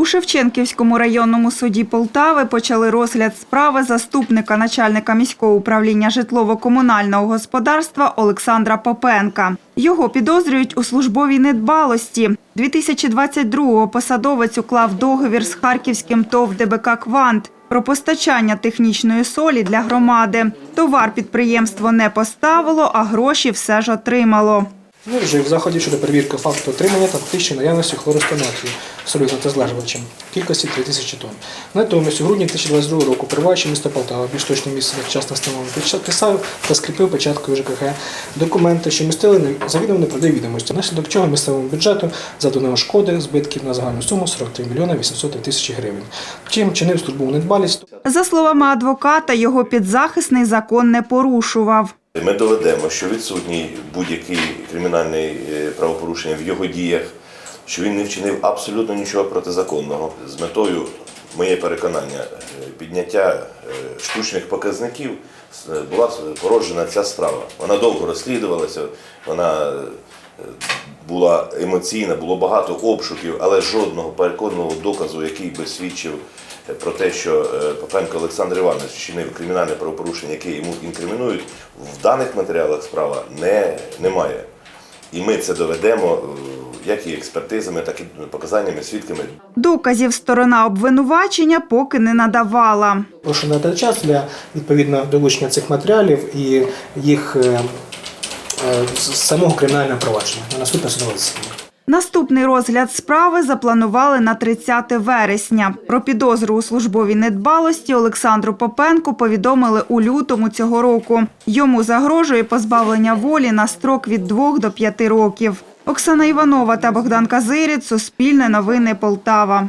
У Шевченківському районному суді Полтави почали розгляд справи заступника начальника міського управління житлово-комунального господарства Олександра Попенка. Його підозрюють у службовій недбалості. 2022-го посадовець уклав договір з харківським ТОВ ДБК «Квант» про постачання технічної солі для громади. Товар підприємство не поставило, а гроші все ж отримало. Не вжив заходів щодо перевірки факту отримання та фактичної наявності хлористонатію солідно та злежувачем в кількості 3000 тонн. Натомість у грудні 2022 року перебуваючи місто Полтава, більш точне місце вчасно встановлено, підписав та скріпив печаткою ЖКХ документи, що містили завідомо неправдиві відомості, внаслідок чого місцевому бюджету завдано шкоди збитків на загальну суму 43 мільйона 800 тисяч гривень. Втім, чинив службову недбалість За словами адвоката, його підзахисний закон не порушував. Ми доведемо, що відсутній будь-який кримінальний е, правопорушення в його діях, що він не вчинив абсолютно нічого протизаконного з метою, моє переконання, е, підняття е, штучних показників е, була породжена ця справа. Вона довго розслідувалася, вона була емоційна, було багато обшуків, але жодного переконного доказу, який би свідчив про те, що Попенко Олександр Іванович вчинив кримінальне правопорушення, яке йому інкримінують, в даних матеріалах справа не, немає. І ми це доведемо як і експертизами, так і показаннями, свідками. Доказів сторона обвинувачення поки не надавала. Прошу надати час для відповідно долучення цих матеріалів і їх е, е, з самого кримінального провадження на наступне судове засідання. Наступний розгляд справи запланували на 30 вересня. Про підозру у службовій недбалості Олександру Попенку повідомили у лютому цього року. Йому загрожує позбавлення волі на строк від 2 до 5 років. Оксана Іванова та Богдан Казиріць. Суспільне новини Полтава.